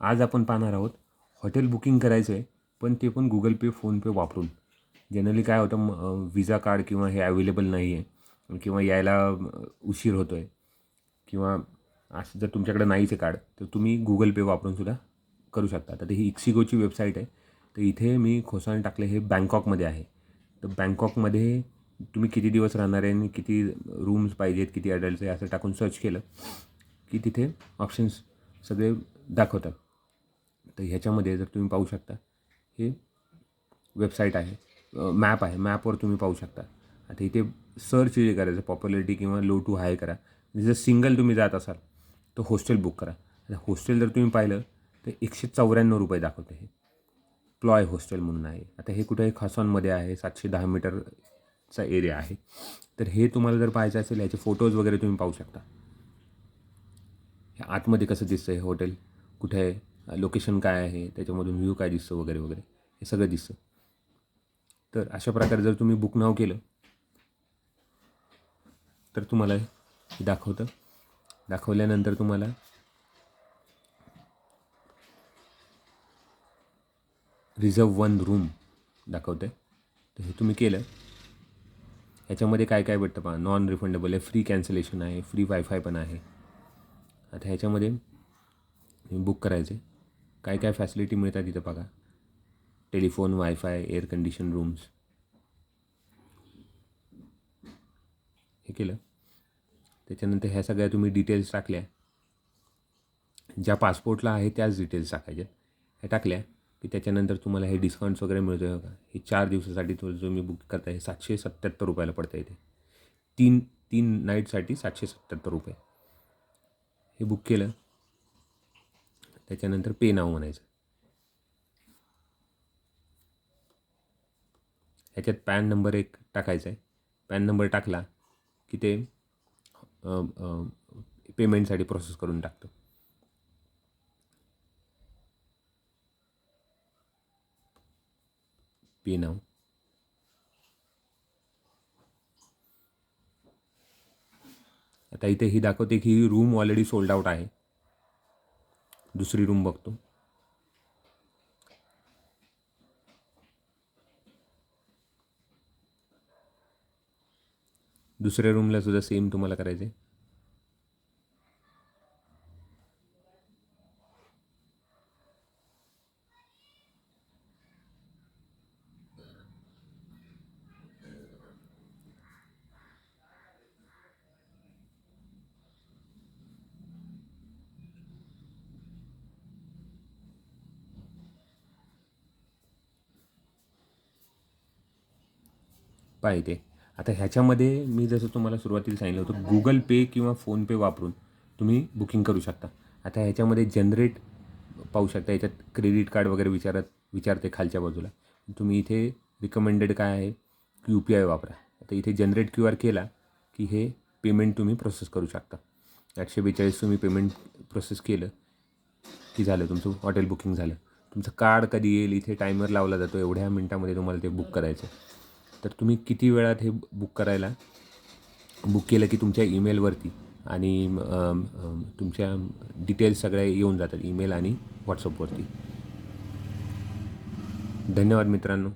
आज आपण पाहणार आहोत हॉटेल बुकिंग करायचं आहे पण ते पण गुगल पे फोनपे वापरून. जनरली काय होतं व्हिजा विजा कार्ड किंवा हे अवेलेबल नाही आहे किंवा यायला उशीर होतो आहे किंवा असं जर तुमच्याकडे नाहीच आहे कार्ड तर तुम्ही गुगल पे वापरून सुद्धा करू शकता. तर ही इक्सिगोची वेबसाईट आहे तर इथे मी खोसाने टाकले हे बँकॉकमध्ये आहे. तर बँकॉकमध्ये तुम्ही किती दिवस राहणार आहे आणि किती रूम्स पाहिजेत किती अडल्ट आहे असं टाकून सर्च केलं की तिथे ऑप्शन्स सगळे दाखवतात. तर ह्याच्यामध्ये जर तुम्ही पाहू शकता हे वेबसाईट आहे मॅप आहे. मॅपवर तुम्ही पाहू शकता. आता इथे सर्च जे करायचं पॉप्युलरिटी किंवा लो टू हाय करा. जर सिंगल तुम्ही जात असाल तर हॉस्टेल बुक करा. आता हॉस्टेल जर तुम्ही पाहिलं तर एकशे चौऱ्याण्णव रुपये दाखवतं हे. प्लॉय हॉस्टेल म्हणून आहे. आता हे कुठे खासॉनमध्ये आहे सातशे दहा मीटरचा एरिया आहे. तर हे तुम्हाला जर पाहायचं असेल याचे फोटोज वगैरे तुम्ही पाहू शकता. हे आतमध्ये कसं दिसतं हे हॉटेल कुठे आहे लोकेशन काय आहे त्याच्यामधून व्ह्यू काय दिसतं वगैरे वगैरे हे सगळं दिसतं. तर अशा प्रकारे जर तुम्ही बुक नाव केलं तर तुम्हाला हे दाखवतं. दाखवल्यानंतर तुम्हाला रिझर्व वन रूम दाखवतं आहे तर हे तुम्ही केलं. ह्याच्यामध्ये काय काय भेटतं पहा नॉन रिफंडेबल आहे फ्री कॅन्सलेशन आहे फ्री वायफाय पण आहे. आता ह्याच्यामध्ये बुक करायचे काय काय फॅसिलिटी मिळतात तिथं बघा. Telephone wifi air condition rooms हे केलं. त्याच्यानंतर ह्या सगळ्या तुम्ही डिटेल्स टाकल्या. ज्या पासपोर्टला आहे त्याच डिटेल्स टाकायच्या. ह्या टाकल्या की त्याच्यानंतर तुम्हाला हे डिस्काउंट्स वगैरे मिळतो आहे का हे चार दिवसासाठी तुम्ही जो मी बुक करता हे सातशे सत्त्याहत्तर रुपयाला पडतं इथे तीन तीन नाईटसाठी सातशे सत्त्याहत्तर रुपये. हे बुक केलं. त्याच्यानंतर पे नाव म्हणायचं. ह्याच्यात पॅन नंबर एक टाकायचा आहे पॅन नंबर टाकला की ते पेमेंटसाठी प्रोसेस करून टाकतो. पे नाव. आता इथे ही दाखवते की ही रूम ऑलरेडी सोल्ड आउट आहे. दुसरी रूम बघतो. दुसऱ्या रूमला सुद्धा सेम तुम्हाला करायचं आहे पाहिजे आता ह्याच्यामध्ये मी जसं तुम्हाला सुरुवातीला सांगितलं होतं गुगल पे किंवा फोनपे वापरून तुम्ही बुकिंग करू शकता. आता ह्याच्यामध्ये जनरेट पाहू शकता याच्यात क्रेडिट कार्ड वगैरे विचारत विचारते खालच्या बाजूला. तुम्ही इथे रिकमेंडेड काय आहे? यू पी आय वापरा. आता इथे जनरेट क्यू आर केला की हे पेमेंट तुम्ही प्रोसेस करू शकता. आठशे बेचाळीस तुम्ही पेमेंट प्रोसेस केलं की झालं तुमचं हॉटेल बुकिंग झालं. तुमचं कार्ड कधी येईल इथे टायमर लावला जातो एवढ्या मिनटामध्ये तुम्हाला ते बुक करायचं आहे. तर तुम्ही किती वेळात हे बुक करायला? बुक केलं की तुमच्या ईमेलवरती आणि तुमच्या डिटेल्स सगळ्या येऊन जातात ईमेल आणि व्हॉट्सअपवरती धन्यवाद मित्रांनो.